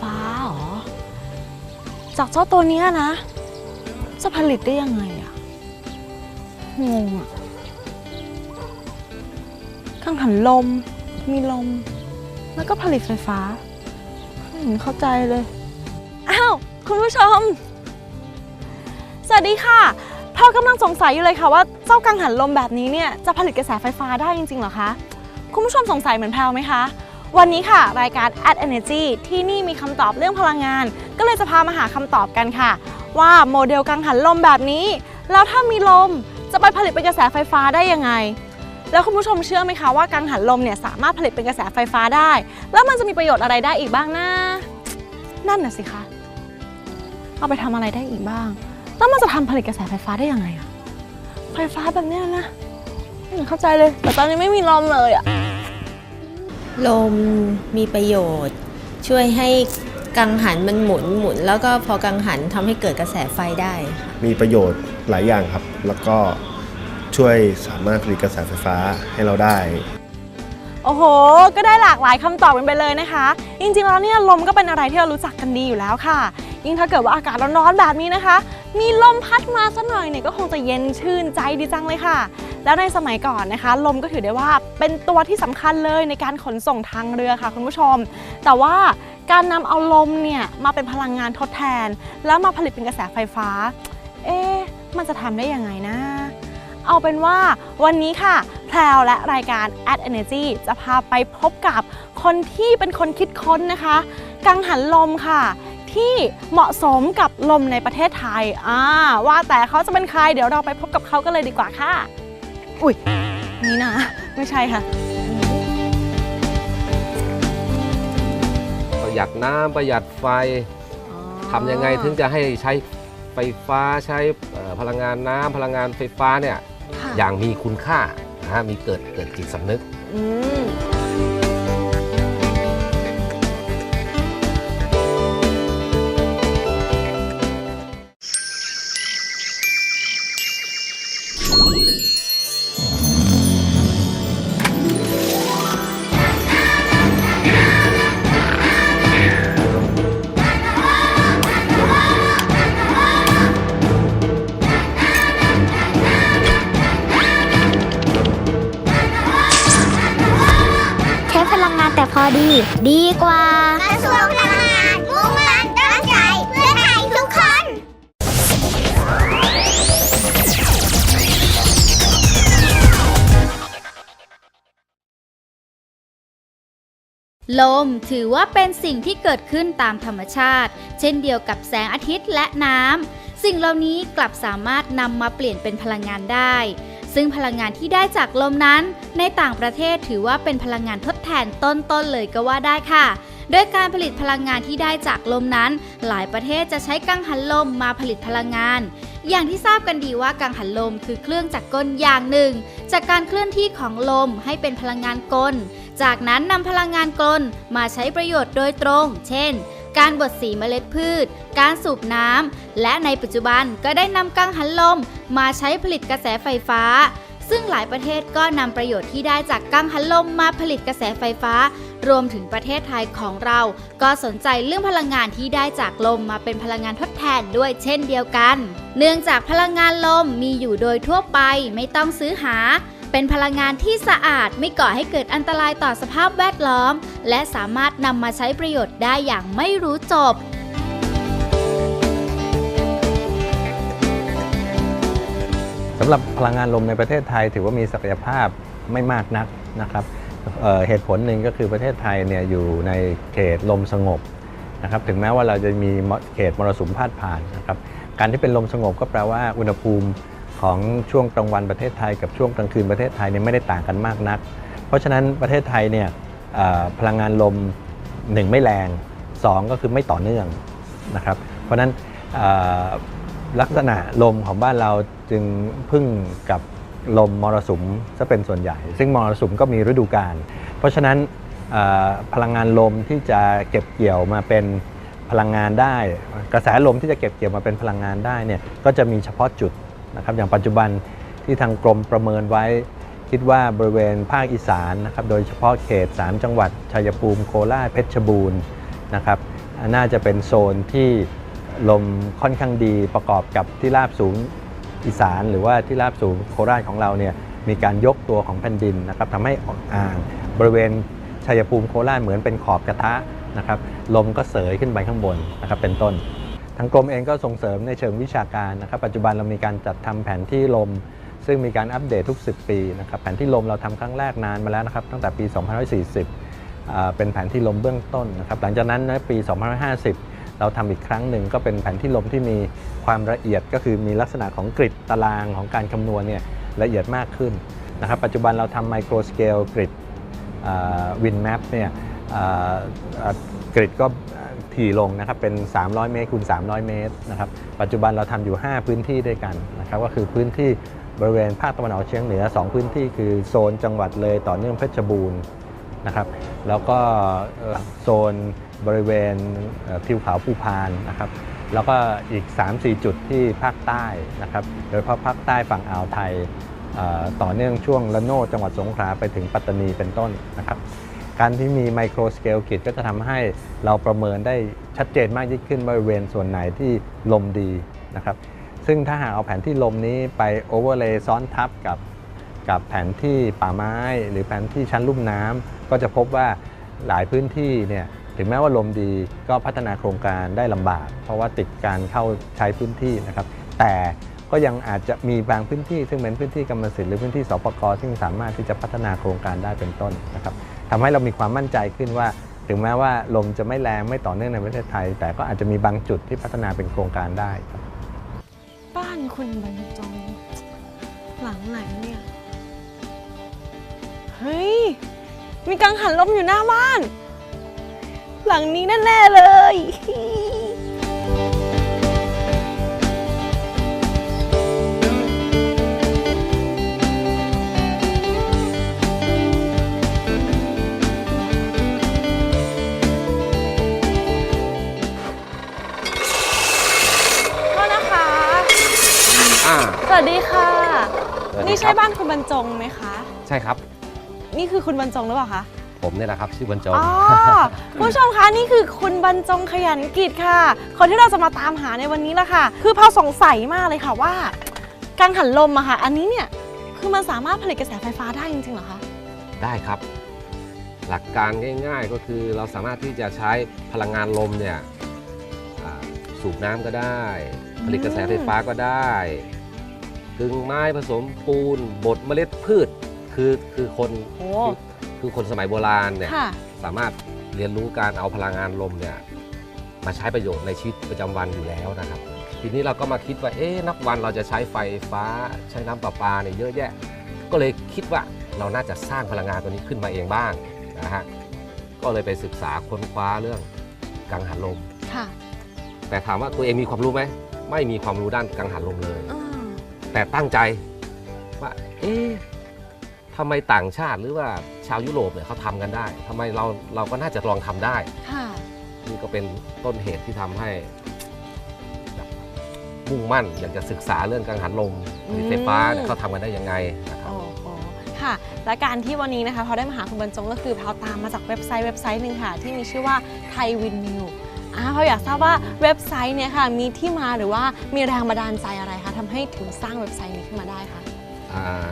ฟ้าเหรอ จากเจ้าตัวเนี้ยนะ จะผลิตได้ยังไงอะงงอะกังหันลม มีลม แล้วก็ผลิตไฟฟ้าไม่เห็นเข้าใจเลย อ้าว คุณผู้ชม สวัสดีค่ะเพากำลังสงสัยอยู่เลยค่ะว่าเจ้ากังหันลมแบบนี้เนี่ยจะผลิตกระแสไฟฟ้าได้จริงๆเหรอคะ คุณผู้ชมสงสัยเหมือนแพลวไหมคะ วันนี้ค่ะ รายการ Ad Energy ที่นี่มีคำตอบเรื่องพลังงาน ก็เลยจะพามาหาคำตอบกันค่ะ ว่าโมเดลกังหันลมแบบนี้ แล้วถ้ามีลมจะไปผลิตเป็นกระแสไฟฟ้าได้ยังไง แล้วคุณผู้ชมเชื่อไหมคะว่ากังหันลมเนี่ยสามารถผลิตเป็นกระแสไฟฟ้าได้ แล้วมันจะมีประโยชน์อะไรได้อีกบ้างนะนั่นน่ะสิคะเอาไปทำอะไรได้อีกบ้าง แล้วมันจะทำผลิตกระแสไฟฟ้าได้ยังไงอะไฟฟ้าแบบเนี้ยนะไม่เข้าใจเลย แต่ตอนนี้ไม่มีลมเลยอะ ลมมีประโยชน์ ช่วยให้กังหันมันหมุนหมุน แล้วก็พอกังหันทำให้เกิดกระแสไฟได้ค่ะมีประโยชน์หลายอย่างครับ แล้วก็ช่วยสามารถผลิตกระแสไฟฟ้าให้เราได้ โอ้โห ก็ได้หลากหลายคำตอบกันไปเลยนะคะ จริงๆแล้วเนี่ยลมก็เป็นอะไรที่เรารู้จักกันดีอยู่แล้วค่ะ ยิ่งถ้าเกิดว่าอากาศร้อนๆแบบนี้นะคะ มีลมพัดมาสักหน่อยเนี่ยก็คงจะเย็นชื่นใจดีจังเลยค่ะ แล้วในสมัยก่อนนะคะ ลมก็ถือได้ว่าเป็นตัวที่สำคัญเลยในการขนส่งทางเรือค่ะคุณผู้ชม แต่ว่าการนำเอาลมเนี่ยมาเป็นพลังงานทดแทน แล้วมาผลิตเป็นกระแสไฟฟ้า เอ๊ะมันจะทำได้ยังไงนะ เอาเป็นว่าวันนี้ค่ะแพรวและรายการ Add Energy จะพาไปพบกับคนที่เป็นคนคิดค้นนะคะ กังหันลมค่ะ ที่เหมาะสมกับลมในประเทศไทยอ่าว่าแต่เขาจะเป็นใครเดี๋ยวเราไปพบกับเขากันเลยดีกว่าค่ะ อุ้ยนี่นะ ไม่ใช่ค่ะประหยัดน้ำประหยัดไฟทำยังไงถึงจะให้ใช้ไฟฟ้าใช้เอ่อพลังงานน้ำพลังงานไฟฟ้าเนี่ยค่ะอย่างมีคุณค่านะฮะมีเกิดเกิดจิตสำนึก อื ดีดีกว่ากระทรวงพลังงานมุ่งมั่นตั้งใจเพื่อไทยทุกคน ลมถือว่าเป็นสิ่งที่เกิดขึ้นตามธรรมชาติ เช่นเดียวกับแสงอาทิตย์และน้ำสิ่งเหล่านี้กลับสามารถนำมาเปลี่ยนเป็นพลังงานได้ ซึ่งพลังงานที่ได้จากลมนั้น ในต่างประเทศถือว่าเป็นพลังงานทดแทนต้นๆเลยก็ว่าได้ค่ะโดยการผลิตพลังงานที่ได้จากลมนั้น หลายประเทศจะใช้กังหันลมมาผลิตพลังงาน อย่างที่ทราบกันดีว่ากังหันลมคือเครื่องจักรกลอย่างหนึ่ง จากการเคลื่อนที่ของลมให้เป็นพลังงานกล จากนั้นนำพลังงานกลมาใช้ประโยชน์โดยตรง เช่น การบดสีเมล็ดพืช การสูบน้ำ และในปัจจุบันก็ได้นำกังหันลม มาใช้ผลิตกระแสไฟฟ้า ซึ่งหลายประเทศก็นำประโยชน์ที่ได้จากกังหันลมมาผลิตกระแสไฟฟ้า รวมถึงประเทศไทยของเรา ก็สนใจเรื่องพลังงานที่ได้จากลมมาเป็นพลังงานทดแทนด้วยเช่นเดียวกัน เนื่องจากพลังงานลมมีอยู่โดยทั่วไปไม่ต้องซื้อหา เป็นพลังงานที่สะอาดไม่ก่อให้เกิดอันตรายต่อสภาพแวดล้อม และสามารถนำมาใช้ประโยชน์ได้อย่างไม่รู้จบสำหรับพลังงานลมในประเทศไทย ถือว่ามีศักยภาพไม่มากนักนะครับเเหตุผลหนึ่งก็คือประเทศไทยเนี่ยอยู่ในเขตลมสงบนะครับถึงแม้ว่าเราจะมีเขตมรสุมพาดผ่านนะครับการที่เป็นลมสงบก็แปลว่าอุณหภูมิ ของช่วงกลางวันประเทศไทยกับช่วงกลางคืนประเทศไทยเนี่ยไม่ได้ต่างกันมากนัก เพราะฉะนั้นประเทศไทยเนี่ยพลังงานลมหนึ่งไม่แรงสองก็คือไม่ต่อเนื่องนะครับ เพราะฉะนั้นลักษณะลมของบ้านเราจึงพึ่งกับลมมรสุมซะเป็นส่วนใหญ่ ซึ่งมรสุมก็มีฤดูกาลเพราะฉะนั้นพลังงานลมที่จะเก็บเกี่ยวมาเป็นพลังงานได้ กระแสลมที่จะเก็บเกี่ยวมาเป็นพลังงานได้เนี่ยก็จะมีเฉพาะจุด นะครับอย่างปัจจุบันที่ทางกรมประเมินไว้ คิดว่าบริเวณภาคอีสานนะครับโดยเฉพาะเขต 3 จังหวัดชัยภูมิโคราชเพชรบูรณ์นะครับน่าจะเป็นโซนที่ลมค่อนข้างดีประกอบกับที่ราบสูงอีสาน หรือว่าที่ราบสูงโคราชของเราเนี่ยมีการยกตัวของแผ่นดินนะครับทำให้อ่างบริเวณชัยภูมิโคราชเหมือนเป็นขอบกระทะนะครับลมก็เสยขึ้นไปข้างบนนะครับเป็นต้น ทางกรมเองก็ส่งเสริมในเชิงวิชาการนะครับ ปัจจุบันเรามีการจัดทำแผนที่ลม ซึ่งมีการอัปเดตทุก 10 ปีนะครับแผนที่ลมเราทำครั้งแรกนานมาแล้วนะครับ ตั้งแต่ปี 2540 เป็นแผนที่ลมเบื้องต้นนะครับหลังจากนั้นในปี 2550 เราทำอีกครั้งหนึ่งก็เป็นแผนที่ลมที่มีความละเอียดก็คือมีลักษณะของกริดตารางของการคำนวณเนี่ยละเอียดมากขึ้นนะครับปัจจุบันเราทำไมโครสเกลกริดวินแมปเนี่ยกริดก็ ถี่ลงนะครับเป็น 300 เมตรคูณ300 เมตรนะครับปัจจุบันเราทำอยู่ 5 พื้นที่ด้วยกันนะครับก็คือพื้นที่บริเวณภาคตะวันออกเฉียงเหนือ 2 พื้นที่คือโซนจังหวัดเลยต่อเนื่องเพชรบูรณ์นะครับแล้วก็โซนบริเวณเอ่อทิวเขาภูพานนะครับแล้วก็อีก 3-4 จุดที่ภาคใต้นะครับโดยเฉพาะภาคใต้ฝั่งอ่าวไทยต่อเนื่องช่วงละโนดจังหวัดสงขลาไปถึงปัตตานีเป็นต้นนะครับ การที่มีไมโครสเกลกิจก็จะทำให้เราประเมินได้ชัดเจนมากยิ่งขึ้นบริเวณส่วนไหนที่ลมดีนะครับ ซึ่งถ้าหากเอาแผนที่ลมนี้ไปโอเวอร์เลย์ซ้อนทับกับกับแผนที่ป่าไม้ หรือแผนที่ชั้นลุ่มน้ำก็จะพบว่าหลายพื้นที่เนี่ยถึงแม้ว่าลมดีก็พัฒนาโครงการได้ลำบาก เพราะว่าติดการเข้าใช้พื้นที่นะครับ แต่ก็ยังอาจจะมีบางพื้นที่ ซึ่งเป็นพื้นที่กรรมสิทธิ์หรือพื้นที่สปกซึ่งสามารถที่จะพัฒนาโครงการได้เป็นต้นนะครับ ทำให้เรามีความมั่นใจขึ้นว่า ถึงแม้ว่าลมจะไม่แรงไม่ต่อเนื่องในประเทศไทย แต่ก็อาจจะมีบางจุดที่พัฒนาเป็นโครงการได้ครับบ้านคุณบรรจงหลังไหนเนี่ยเฮ้ยมีกังหันลมอยู่หน้าบ้าน หลังนี้แน่ๆเลย ใช่ครับ นี่คือคุณบรรจงหรือเปล่าคะ ผมเนี่ยแหละครับชื่อบรรจงอ๋อคุณผู้ชมคะนี่คือคุณบรรจงขยันกิจค่ะ คนที่เราจะมาตามหาในวันนี้ละค่ะ คือพอสงสัยมากเลยค่ะว่ากังหันลมอะค่ะ อันนี้เนี่ยคือมันสามารถผลิตกระแสไฟฟ้าได้จริงๆเหรอคะ ได้ครับ หลักการง่าย ๆ ก็คือเราสามารถที่จะใช้พลังงานลมเนี่ยอ่าสูบน้ำก็ได้ ผลิตกระแสไฟฟ้าก็ได้กึ่งไม้ผสมปูนบดเมล็ดพืช คือคือคนโอ้คือคือคนสมัยโบราณเนี่ยค่ะ สามารถเรียนรู้การเอาพลังงานลมเนี่ยมาใช้ประโยชน์ในชีวิตประจำวันอยู่แล้วนะครับ ทีนี้เราก็มาคิดว่าเอ๊ะนับวันเราจะใช้ไฟฟ้าใช้น้ำประปาเนี่ยเยอะแยะ ก็เลยคิดว่าเราน่าจะสร้างพลังงานตัวนี้ขึ้นมาเองบ้างนะฮะก็เลยไปศึกษาค้นคว้าเรื่องกังหันลม ค่ะแต่ถามว่าตัวเองมีความรู้ไหมไม่มีความรู้ด้านกังหันลมเลย อืมแต่ตั้งใจว่าเอ๊ะ ทำไมต่างชาติหรือว่าชาวยุโรปเนี่ยเขาทำกันได้ทำไมเราเราก็น่าจะลองทำได้ ค่ะ นี่ก็เป็นต้นเหตุที่ทำให้แบบมุ่งมั่นอยากจะศึกษาเรื่องกังหันลมผลิตไฟฟ้าเนี่ยเขาทำกันได้ยังไงนะครับ โอ้โห ค่ะ และการที่วันนี้นะคะพอได้มาหาคุณบรรจงก็คือพอตามมาจากเว็บไซต์เว็บไซต์หนึ่งค่ะ ที่มีชื่อว่าไทยวินนิวอ่าเขาอยากทราบว่าเว็บไซต์เนี่ยค่ะ มีที่มาหรือว่ามีแรงบันดาลใจอะไรคะทำให้ถึงสร้างเว็บไซต์นี้ขึ้นมาได้คะ อ่า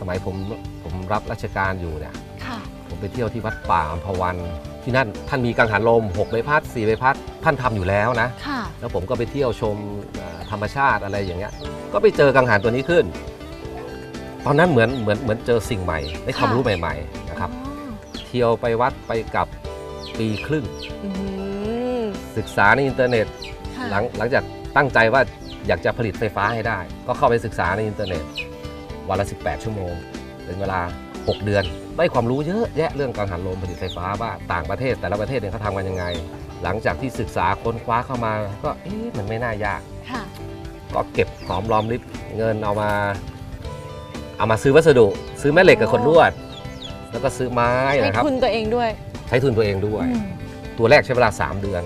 สมัยผมผมรับราชการอยู่เนี่ยค่ะ ผมไปเที่ยวที่วัดป่าอัมพวัน ที่นั่นท่านมีกังหันลม6ใบพัด4ใบพัดท่านทำอยู่แล้วนะ ค่ะ แล้วผมก็ไปเที่ยวชมเอ่อธรรมชาติอะไรอย่างเงี้ย ก็ไปเจอกังหันตัวนี้ขึ้น ตอนนั้นเหมือนเหมือนเหมือนเจอสิ่งใหม่ได้ความค่ะรู้ใหม่ ๆ นะครับอ๋อเที่ยวไปวัดไปกลับปีครึ่งอืมศึกษาในอินเทอร์เน็ตค่ะหลังหลังจากตั้งใจว่าอยากจะผลิตไฟฟ้าให้ได้ ก็เข้าไปศึกษาในอินเทอร์เน็ต วันละ 18 ชั่วโมง เป็นเวลา 6 เดือน ได้ความรู้เยอะแยะเรื่องกังหันลมผลิตไฟฟ้าว่าต่างประเทศแต่ละประเทศเนี่ยเขาทำกันยังไง หลังจากที่ศึกษาค้นคว้าเข้ามา ก็เอ๊ะมันไม่น่ายากค่ะก็เก็บหอมรอมริบเงินเอามา เอามาซื้อวัสดุ ซื้อแม่เหล็กกับขนลวด แล้วก็ซื้อไม้ใช้นะครับ ทุนตัวเองด้วย ใช้ทุนตัวเองด้วยอืมตัวแรกใช้เวลา 3 เดือน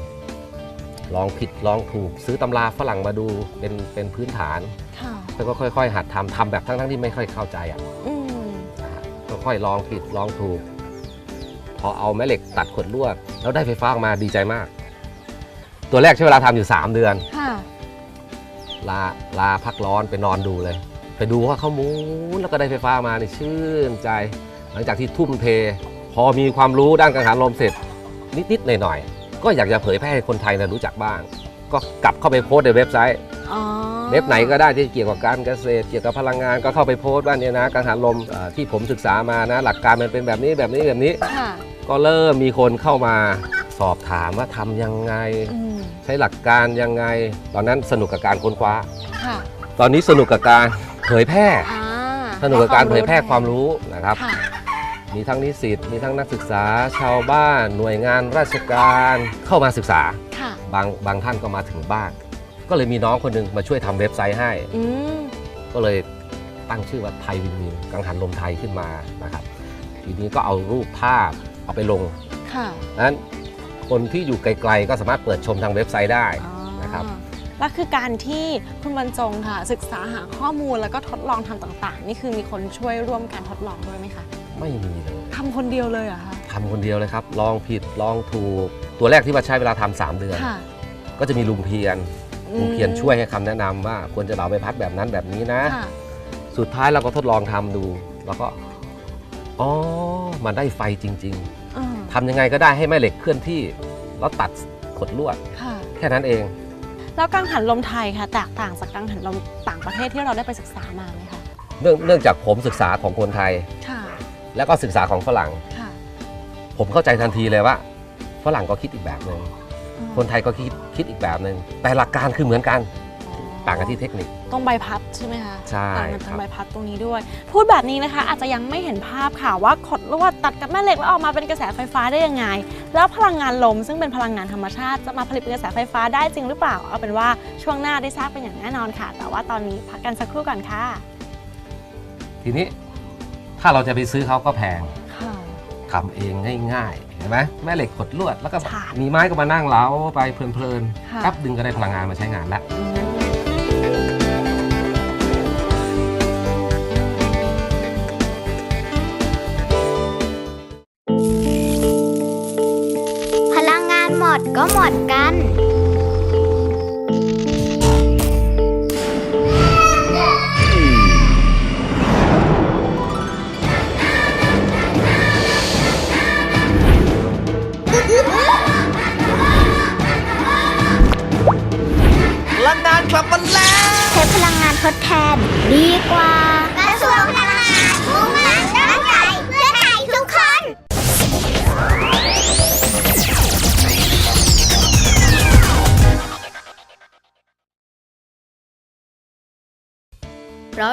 ลองผิดลองถูกซื้อตำราฝรั่งมาดูเป็นเป็นพื้นฐาน ค่ะแล้วก็ค่อย ๆ หัดทำทำแบบทั้งๆที่ไม่ค่อยเข้าใจอะอืมนะฮะก็ค่อยลองผิดลองถูกพพอเอาแม่เหล็กตัดขดลวด แล้วได้ไฟฟ้าออกมาดีใจมาก ตัวแรกใช้เวลาทำอยู่ 3 เดือน ค่ะ ลาลาพักร้อนไปนอนดูเลย ไปดูว่าเขาหมุนแล้วก็ได้ไฟฟ้ามาเนี่ยชื่นใจ หลังจากที่ทุ่มเท พอมีความรู้ด้านกังหันลมเสร็จ นิด ๆ หน่อย ๆ ก็อยากจะเผยแพร่ให้คนไทยเนยรู้จักบ้าง ก็กลับเข้าไปโพสต์ในเว็บไซต์อ๋อเว็บไหนก็ได้ที่เกี่ยวกับการเกษตร เกี่ยวกับพลังงานก็เข้าไปโพสต์ว่าเนี่ยนะกังหันลมเอ่อที่ผมศึกษามานะ หลักการมันเป็นแบบนี้แบบนี้แบบนี้ ค่ะก็เริ่มมีคนเข้ามาสอบถามว่าทำยังไง อืมใช้หลักการยังไง ตอนนั้นสนุกกับการค้นคว้า ค่ะตอนนี้สนุกกับการเผยแพร่ อ่าสนุกกับการเผยแพร่ความรู้นะครับ ค่ะ มีทั้งนิสิตมีทั้งนักศึกษาชาวบ้าน หน่วยงานราชการเข้ามาศึกษา ค่ะบางบางท่านก็มาถึงบ้าน ก็เลยมีน้องคนหนึงมาช่วยทำเว็บไซต์ให้ อืมก็เลยตั้งชื่อว่าไทยวินวินกังหันลมไทยขึ้นมานะครับ ทีนี้ก็เอารูปภาพเอาไปลงค่ะนั้นคนที่อยู่ไกลๆ ก็สามารถเปิดชมทางเว็บไซต์ได้ อ๋อนะครับ แล้วคือการที่คุณบรรจงค่ะ ศึกษาหาข้อมูลแล้วก็ทดลองทำต่างๆ นี่คือมีคนช่วยร่วมการทดลองด้วยไหมคะ ไม่มีเลยทำคนเดียวเลยเหรอคะ ทำคนเดียวเลยครับ ลองผิดลองถูก ตัวแรกที่มาใช้เวลาทำสามเดือน ค่ะก็จะมีลุงเพียรลุงเพียรช่วยให้คำแนะนำว่าควรจะเหลาใบพัดแบบนั้นแบบนี้นะ ค่ะสุดท้ายเราก็ทดลองทำดู แล้วก็อ๋อมันได้ไฟจริง อืมๆทำยังไงก็ได้ให้แม่เหล็กเคลื่อนที่ แล้วตัดขดลวด ค่ะ แค่นั้นเอง แล้วกังหันลมไทยค่ะ แตกต่างจากกังหันลมต่างประเทศที่เราได้ไปศึกษามาไหมคะ เนื่องเนื่องจากผมศึกษาของคนไทย ค่ะ แล้วก็ศึกษาของฝรั่ง ค่ะผมเข้าใจทันทีเลยว่า ฝรั่งก็คิดอีกแบบหนึ่งอืมคนไทยก็คิดคิดอีกแบบหนึ่งแต่หลักการคือเหมือนกันต่างกันที่เทคนิคตรงใบพัดใช่ไหมคะใช่ต่างกันตรครังบ ใบพัดตรงนี้ด้วย พูดแบบนี้นะคะ อาจจะยังไม่เห็นภาพค่ะว่าขดลวดตัดกับแม่เหล็กแล้วออกมาเป็นกระแสไฟฟ้าได้ยังไง แล้วพลังงานลมซึ่งเป็นพลังงานธรรมชาติจะมาผลิตเป็นกระแสไฟฟ้าได้จริงหรือเปล่า เอาเป็นว่าช่วงหน้าได้ทราบเป็นอย่างแน่นอนค่ะ แต่ว่าตอนนี้พักกันสักครู่ก่อนค่ะ ทีนี้ ถ้าเราจะไปซื้อเขาก็แพงค่ะ ทำเองง่ายๆเห็นไหมแม่เหล็กขดลวดแล้วก็ค่ะมีไม้ก็มานั่งเล้าไปเพลินค่ะ ๆแป๊บดึงก็ได้พลังงานมาใช้งานแล้วพลังงานหมดก็หมดกัน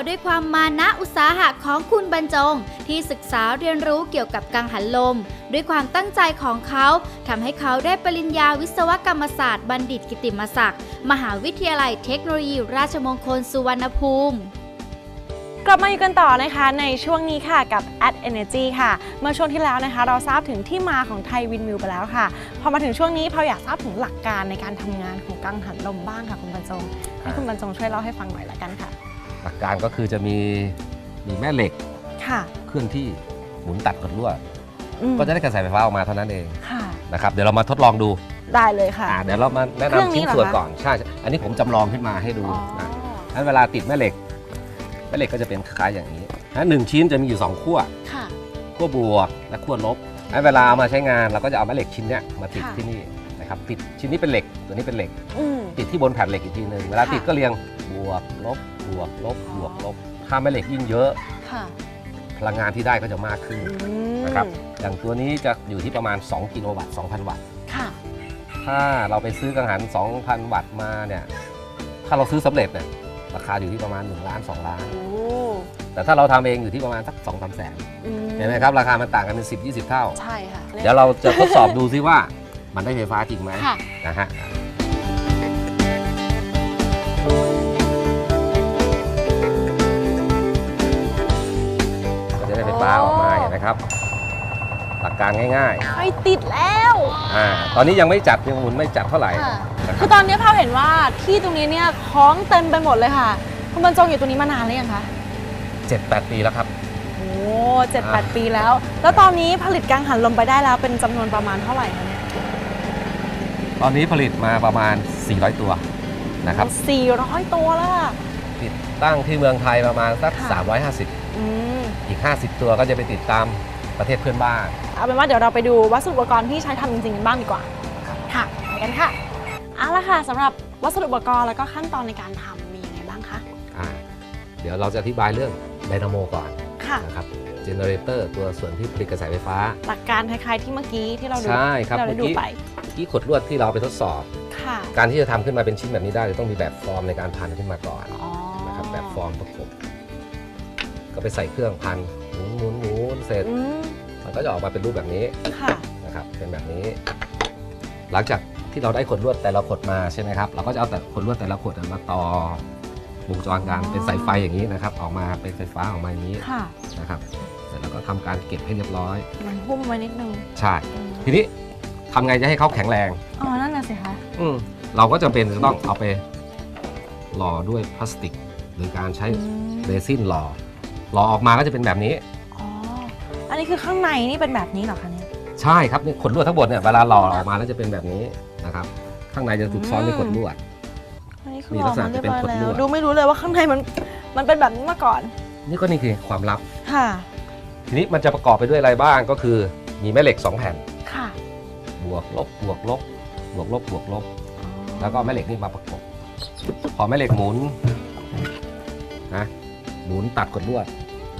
ด้วยความมานะอุตสาหะของคุณบรรจง ที่ศึกษาเรียนรู้เกี่ยวกับกังหันลม ด้วยความตั้งใจของเขาทำให้เขาได้ปริญญาวิศวกรรมศาสตร์ บัณฑิตกิติมศักดิ์มหาวิทยาลัยเทคโนโลยี ราชมงคลสุวรรณภูมิกลับมาอยู่กันต่อนะคะในช่วงนี้ค่ะกับ Ad Energy ค่ะ เมื่อช่วงที่แล้วนะคะ เราทราบถึงที่มาของไทยวินมิวไปแล้วค่ะ พอมาถึงช่วงนี้เราอยากทราบถึงหลักการในการทำงานของกังหันลมบ้างค่ะ คุณบรรจงให้คุณบรรจงช่วยเล่าให้ฟังหน่อยละกันค่ะ หลักการก็คือจะมีมีแม่เหล็กค่ะเคลื่อนที่หมุนตัดขดลวดอืมก็จะได้กระแสไฟฟ้าออกมาเท่านั้นเองค่ะนะครับเดี๋ยวเรามาทดลองดูได้เลยค่ะอ่าเดี๋ยวเรามาแนะเครื่องนำนี้ชิ้นเหรอส่วนคะก่อนใช่ใช่ อันนี้ผมจำลองขึ้นมาให้ดูอ๋อนะนั้นเวลาติดแม่เหล็กแม่เหล็กก็จะเป็นคล้ายๆอย่างนี้นะหนึ่งชิ้นจะมีอยู่สองขั้วค่ะขั้วบวกและขั้วลบนั้นเวลาเอามาใช้งานเราก็จะเอาแม่เหล็กชิ้นเนี้ยมาติดค่ะที่นี่นะครับติดชิ้นนี้เป็นเหล็กตัวนี้เป็นเหล็กอืมติดที่บนแผ่นเหล็กอีกทีหนึ่งเวลาค่ะติดก็เรียง บวกลบบวกลบบวกลบถ้าแม่เหล็กยิ่งเยอะ ค่ะพลังงานที่ได้ก็จะมากขึ้นอืมนะครับอย่างตัวนี้จะอยู่ที่ประมาณ 2 กิโลวัตต์2,000 วัตต์ ค่ะ ถ้าเราไปซื้อกังหัน 2,000 วัตต์มาเนี่ยถ้าเราซื้อสำเร็จเนี่ยราคาอยู่ที่ประมาณ1ล้าน2ล้าน โอ้แต่ถ้าเราทำเองอยู่ที่ประมาณสัก2 3แสนอืเห็นไหมครับราคามันต่างกันเป็น 10 20 เท่า ใช่ค่ะเดี๋ยวเราจะทดสอบดูซิว่ามันได้ไฟฟ้าจริงไหมค่ะ นะฮะาออกมาเห็นไหมครับ หลักการง่ายไฟติดแล้ว ๆอ่าตอนนี้ยังไม่จับยังหมุนไม่จับเท่าไหร่ค่ะ นะคคืรับอตอนนี้พาวเห็นว่าที่ตรงนี้เนี่ยคล้องเต็มไปหมดเลยค่ะ คุณบรรจงอยู่ตรงนี้มานานหรือยังคะ เจ็ดแปดปีแล้วครับ โอ้เจ็ดแปดปีแล้ว แล้วตอนนี้ผลิตกังหันลมไปได้แล้วเป็นจำนวนประมาณเท่าไหร่คะเนี่ยตอนนี้ผลิตมาประมาณ 400 ตัวนะครับ400ตัวแล้วอะติดตั้งที่เมืองไทยประมาณสัก ค่ะ 350 อืม อีก 50 ตัวก็จะไปติดตามประเทศเพื่อนบ้าน เอาเป็นว่าเดี๋ยวเราไปดูวัสดุอุปกรณ์ที่ใช้ทำจริงๆกันบ้างดีกว่า ค่ะไปกันค่ะ เอาละค่ะสำหรับวัสดุอุปกรณ์แล้วก็ขั้นตอนในการทำมียังไงบ้างคะ อ่าเดี๋ยวเราจะอธิบายเรื่องไดนาโมก่อนค่ะ นะครับเจเนเรเตอร์ตัวส่วนที่ผลิตกระแสไฟฟ้า หลักการคล้ายๆที่เมื่อกี้ที่เราดูใช่ครับที่เราได้ดูเมื่อกี้ไป เมื่อกี้ขดลวดที่เราไปทดสอบ ค่ะ การที่จะทำขึ้นมาเป็นชิ้นแบบนี้ได้ต้องมีแบบฟอร์มในการพันขึ้นมาก่อนอ๋อ นะครับแบบฟอร์มประกบ ก็ไปใส่เครื่องพันหมุนหมุนหมุนเสร็จอืมมันก็จะออกมาเป็นรูปแบบนี้ค่ะ นะครับเป็นแบบนี้ หลังจากที่เราได้ขดลวดแต่ละขดมาใช่ไหมครับเราก็จะเอาแต่ขดลวดแต่ละขดมาต่อวงจรกันเป็นสายไฟอย่างนี้นะครับ ออกมาเป็นไฟฟ้าออกมาอย่างนี้ค่ะนะครับเสร็จแล้วก็ทำการเก็บให้เรียบร้อยมันหุ้มไว้นิดนึงใช่อืมทีนี้ทำไงจะให้เขาแข็งแรง อ๋อนั่นน่ะสิคะอืมเราก็จำเป็นจะต้องเอาไปหล่อด้วยพลาสติก หรือการใช้อืมเรซินหล่อ หล่อออกมาก็จะเป็นแบบนี้ อ๋อ อันนี้คือข้างในนี่เป็นแบบนี้เหรอคะเนี่ย ใช่ครับนี่ขดลวดทั้งหมดเนี่ยเวลาหล่อออกมาแล้วจะเป็นแบบนี้นะครับ ข้างในจะถูกซ้อนด้วยขดลวด อันนี้คือนี่อลัอกษณะมาเรียบร้อยจะเป็นแล้ขดลววดดูไม่รู้เลยว่าข้างในมันมันเป็นแบบนี้มาก่อน นี่ก็นี่คือความลับ ค่ะ ทีนี้มันจะประกอบไปด้วยอะไรบ้างก็คือมีแม่เหล็ก 2 แผ่น ค่ะ บวกลบบวกลบบวกลบบวกลบ แล้วก็แม่เหล็กนี่มาประกบ พอแม่เหล็กหมุนนะ หมุนตัดกดลวด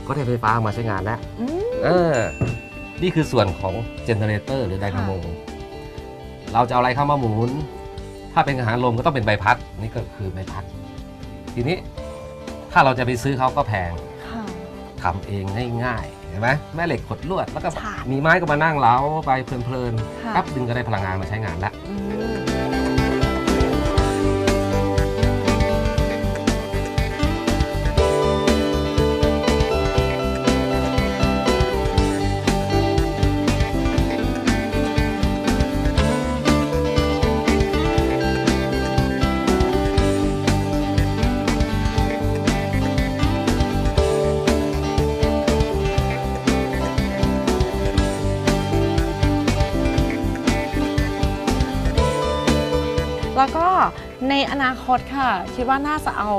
ก็ได้ไฟฟ้ามาใช้งานแล้วอืมเออ นี่คือส่วนของเจเนเรเตอร์หรือไดนาโมเราจะเอาอะไรเข้ามาหมุน ถ้าเป็นอาหารลมก็ต้องเป็นใบพัด นี่ก็คือใบพัด ทีนี้ถ้าเราจะไปซื้อเขาก็แพง ค่ะ ทำเองง่ายๆเห็นไหมแม่เหล็กขดลวด แล้วก็ใช่มีไม้ก็มานั่งเล้าไปเพลินค่ะ ๆแป๊บดึงก็ได้พลังงานมาใช้งานแล้ว อืม นอนาคตค่ะ คิดว่าน่าจะเอา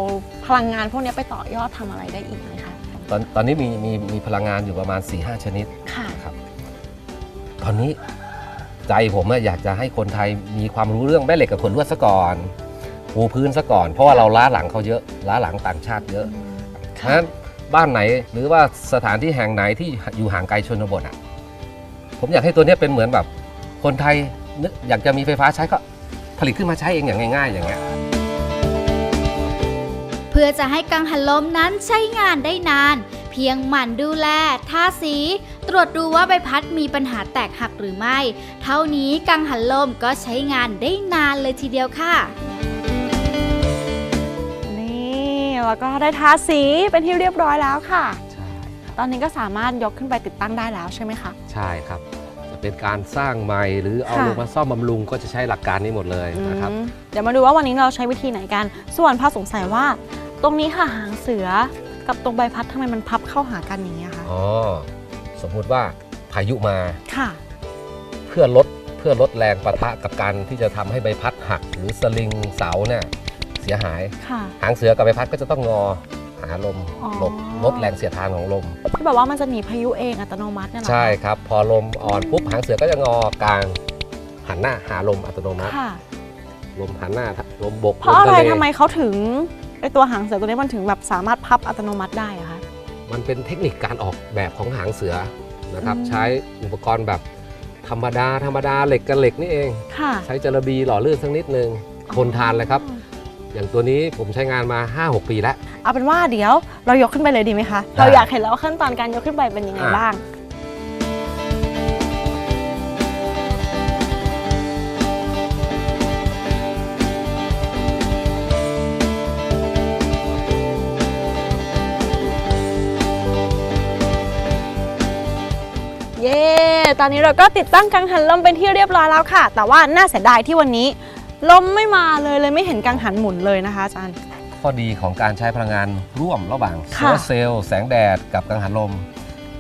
พลังงานพวกนี้ไปต่อยอดทำอะไรได้อีกไหมคะ ตอนตอนนี้มีมีมีพลังงานอยู่ประมาณ 4-5 ชนิดค่ะ นะครับ ตอนนี้ใจผมอะอยากจะให้คนไทยมีความรู้เรื่องแม่เหล็กกับขนลวดซะก่อนปูพื้นซะก่อน เพราะว่าเราล้าหลังเขาเยอะล้าหลังต่างชาติเยอะฉะนั้นบ้านไหนหรือว่าสถานที่แห่งไหนที่อยู่ห่างไกลชนบทอะผมอยากให้ตัวเนี้ยเป็นเหมือนแบบ คนไทยนึกอยากจะมีไฟฟ้าใช้ก็ ผลิตขึ้นมาใช้เองอย่างง่าย ๆ อย่างเงี้ยเพื่อจะให้กังหันลมนั้นใช้งานได้นาน เพียงหมั่นดูแลทาสี ตรวจดูว่าใบพัดมีปัญหาแตกหักหรือไม่ เท่านี้กังหันลมก็ใช้งานได้นานเลยทีเดียวค่ะนี่แล้วก็ได้ทาสีเป็นที่เรียบร้อยแล้วค่ะใช่ตอนนี้ก็สามารถยกขึ้นไปติดตั้งได้แล้วใช่ไหมคะ ใช่ครับจะ เป็นการสร้างใหม่ หรือเอาค่ะ ลงมาซ่อมบำรุงก็จะใช้หลักการนี้หมดเลยนะครับ อืมเดี๋ยวมาดูว่าวันนี้เราใช้วิธีไหนกัน ส่วนพาสงสัยว่า ตรงนี้ค่ะหางเสือ กับตรงใบพัดทำไมมันพับเข้าหากันอย่างนี้ยคะ อ๋อ สมมุติว่าพายุมาค่ะ เพื่อลดเพื่อลดแรงประทะกับการที่จะทำให้ใบพัดหัก หรือสลิงเสาเนี่ยเสียหาย ค่ะ หางเสือกับใบพัดก็จะต้องงอ หาลมอ๋อ หลบลดแรงเสียดทานของลม ที่แบบว่ามันจะหนีพายุเองอัตโนมัติเนี่ยเหรอคะใช่ครับ พอลมอ่อนปุ๊บหางเสือก็จะงอกลาง หันหน้าหาลมอัตโนมัติ ค่ะ ลมหันหน้าลมบกเพราะอะไรลมทำไมเขาถึงไอตัวหางเสือตัวนี้มันถึงแบบสามารถพับอัตโนมัติได้อะคะ มันเป็นเทคนิคการออกแบบของหางเสือนะครับ อืม ใช้อุปกรณ์แบบธรรมดาธรรมดาเหล็กกับเหล็กนี่เอง ค่ะใช้จระบีหล่อลื่นสักนิดนึงทนทานเลยครับ อย่างตัวนี้ผมใช้งานมา 5-6 ปีแล้ว เอาเป็นว่าเดี๋ยวเรายกขึ้นไปเลยดีไหมคะได้เราอยากเห็นแล้วว่าขั้นตอนการยกขึ้นไปเป็นยังไงอะบ้างเย้ตอนนี้เราก็ติดตั้งกังหันลมเป็นที่เรียบร้อยแล้วค่ะ แต่ว่าน่าเสียดายที่วันนี้ ลมไม่มาเลยเลยไม่เห็นกังหันหมุนเลยนะคะอาจารย์ ข้อดีของการใช้พลังงานร่วมระหว่างโซค่ะลาร์เซลล์แสงแดดกับกังหันลม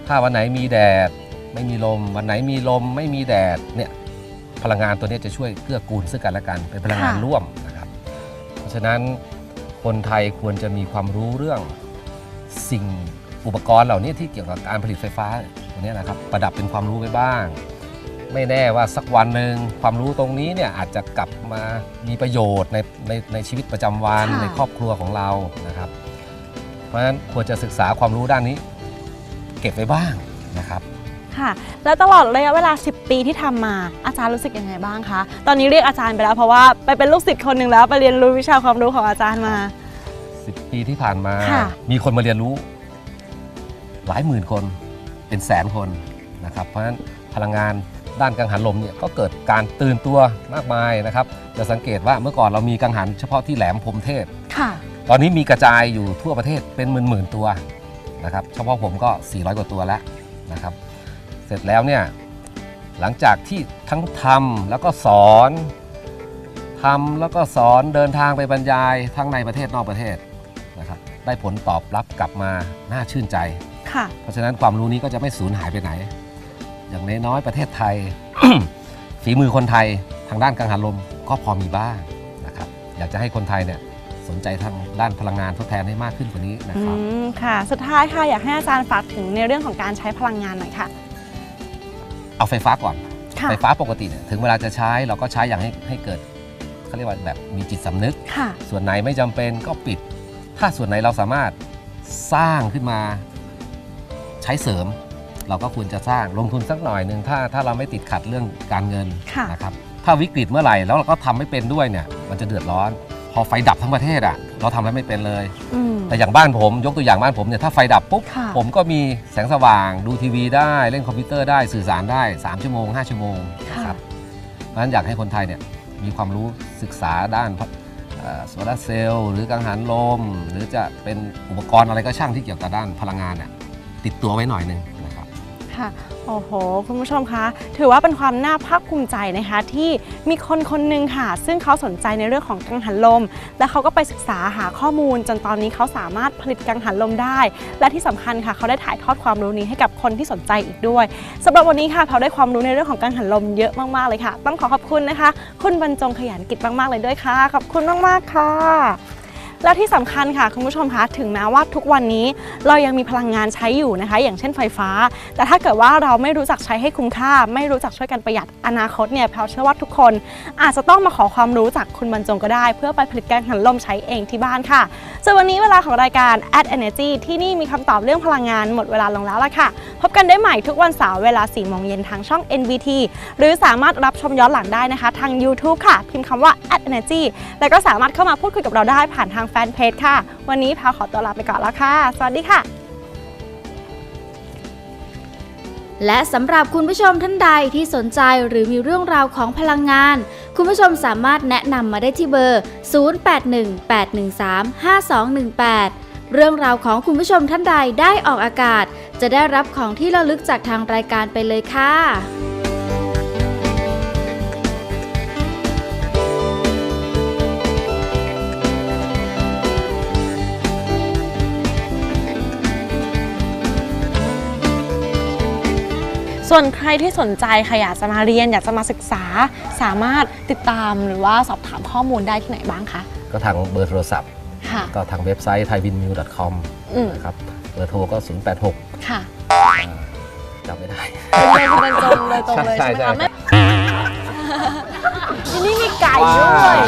ถ้าวันไหนมีแดด ไม่มีลม วันไหนมีลม ไม่มีแดดเนี่ยพลังงานตัวเนี้ยจะช่วยเกื้อกูลซึ่งกันและกันเป็นพลังงานค่ะร่วมนะครับ เพราะฉะนั้นคนไทยควรจะมีความรู้เรื่องสิ่งอุปกรณ์เหล่านี้ที่เกี่ยวกับการผลิตไฟฟ้าตัวเนี้ยนะครับ ประดับเป็นความรู้ไว้บ้าง ไม่แน่ว่าสักวันหนึ่งความรู้ตรงนี้เนี่ยอาจจะกลับมามีประโยชน์ในในในชีวิตประจำวันค่ะ ในครอบครัวของเรานะครับ เพราะฉะนั้นควรจะศึกษาความรู้ด้านนี้ เก็บไว้บ้างนะครับ ค่ะ แล้วตลอดระยะเวลา 10 ปีที่ทำมาอาจารย์รู้สึกยังไงบ้างคะ ตอนนี้เรียกอาจารย์ไปแล้วเพราะว่าไปเป็นลูกศิษย์คนหนึ่งแล้วไปเรียนรู้วิชาความรู้ของอาจารย์มา 10 ปีที่ผ่านมา ค่ะ มีคนมาเรียนรู้ หลายหมื่นคนเป็นแสนคนนะครับ เพราะฉะนั้นพลังงาน ด้านกังหันลมเนี่ยก็เกิดการตื่นตัวมากมายนะครับจะสังเกตว่าเมื่อก่อนเรามีกังหันเฉพาะที่แหลมพรหมเทพค่ะ ตอนนี้มีกระจายอยู่ทั่วประเทศเป็นหมื่นๆตัวนะครับเฉพาะผมก็ 400 กว่าตัวแล้วนะครับ เสร็จแล้วเนี่ยหลังจากที่ทั้งทำแล้วก็สอนทำแล้วก็สอนเดินทางไปบรรยายทั้งในประเทศนอกประเทศนะครับได้ผลตอบรับกลับมาน่าชื่นใจค่ะเพราะฉะนั้นความรู้นี้ก็จะไม่สูญหายไปไหน อย่างน้อยๆประเทศไทย ฝีมือคนไทยทางด้านกังหันลมก็พอมีบ้างนะครับ อยากจะให้คนไทยเนี่ยสนใจทางด้านพลังงานทดแทนให้มากขึ้นกว่านี้นะอืครับมค่ะ สุดท้ายค่ะอยากให้อาจารย์ฝากถึงในเรื่องของการใช้พลังงานหน่อยค่ะ เอาไฟฟ้าก่อนค่ะไฟฟ้าปกติเนี่ยถึงเวลาจะใช้เราก็ใช้อย่างให้ให้เกิดเขาเรียกว่าแบบมีจิตสำนึกค่ะส่วนไหนไม่จำเป็นก็ปิด ถ้าส่วนไหนเราสามารถสร้างขึ้นมาใช้เสริม เราก็ควรจะสร้างลงทุนสักหน่อยหนึ่งถ้าถ้าเราไม่ติดขัดเรื่องการเงินค่ะ นะครับถ้าวิกฤตเมื่อไหร่แล้วเราก็ทำไม่เป็นด้วยเนี่ยมันจะเดือดร้อน พอไฟดับทั้งประเทศอะเราทำอะไรไม่เป็นเลย อืม แต่อย่างบ้านผมยกตัวอย่างบ้านผมเนี่ยถ้าไฟดับปุ๊บค่ะ ผมก็มีแสงสว่าง ดูทีวีได้เล่นคอมพิวเตอร์ได้สื่อสารได้ 3 ชั่วโมง 5 ชั่วโมงนะครับเพราะฉะนั้นอยากให้คนไทยเนี่ยมีความรู้ศึกษาด้านโซลาร์เซลล์หรือกังหันลม หรือจะเป็นอุปกรณ์อะไรก็ช่างที่เกี่ยวกับด้านพลังงานเนี่ยติดตัวไว้หน่อยหนึงนะ ค่ะโอ้โห คุณผู้ชมคะถือว่าเป็นความน่าภาคภูมิใจนะคะ ที่มีคนคนหนึ่งค่ะ ซึ่งเขาสนใจในเรื่องของกังหันลม และเขาก็ไปศึกษาหาข้อมูล จนตอนนี้เขาสามารถผลิตกังหันลมได้ และที่สำคัญค่ะ เขาได้ถ่ายทอดความรู้นี้ให้กับคนที่สนใจอีกด้วยสำหรับวันนี้ค่ะเขาได้ความรู้ในเรื่องของกังหันลมเยอะมากๆเลยค่ะ ต้องขอขอบคุณนะคะ คุณบรรจงขยันกิจมากๆเลยด้วยค่ะ ขอบคุณมากๆค่ะ และที่สำคัญค่ะคุณผู้ชมคะถึงแม้ว่าทุกวันนี้เรายังมีพลังงานใช้อยู่นะคะ อย่างเช่นไฟฟ้า แต่ถ้าเกิดว่าเราไม่รู้จักใช้ให้คุ้มค่า ไม่รู้จักช่วยกันประหยัดอนาคตเนี่ยแพลวเชื่อว่าทุกคน อาจจะต้องมาขอความรู้จากคุณบรรจงก็ได้ เพื่อไปผลิตแกงหันลมใช้เองที่บ้านค่ะส่วนวันนี้เวลาของรายการ Add Energy ที่นี่มีคำตอบเรื่องพลังงานหมดเวลาลงแล้วล่ะค่ะ พบกันได้ใหม่ทุกวันเสาร์เวลา4โมงเย็นทางช่อง NVT หรือสามารถรับชมย้อนหลังได้นะคะ ทาง YouTube ค่ะ พิมพ์คำว่า Add Energy แล้วก็สามารถเข้ามาพูดคุยกับเราได้ผ่านทางแฟนเพจค่ะ วันนี้พลวขอตัวลาไปก่อนแล้วค่ะ สวัสดีค่ะ และสำหรับคุณผู้ชมท่านใดที่สนใจหรือมีเรื่องราวของพลังงาน คุณผู้ชมสามารถแนะนำมาได้ที่เบอร์ 0818135218เรื่องราวของคุณผู้ชมท่านใดได้ออกอากาศ จะได้รับของที่ระลึกจากทางรายการไปเลยค่ะ ส่วนใครที่สนใจค่ะอยากจะมาเรียน อยากจะมาศึกษาสามารถติดตามหรือว่าสอบถามข้อมูลได้ที่ไหนบ้างคะก็ทางเบอร์โทรศัพท์ ค่ะ ก็ทางเว็บไซต์ thaiwinnew.com อืมนะครับเบอร์โทรก็ 086ค่ะจำไม่ได้ เป็นคุณบรรจงเลยตรงเลยใช่ไหมใช่คะใช่ไม่ที่นี่มีไก่ด้วย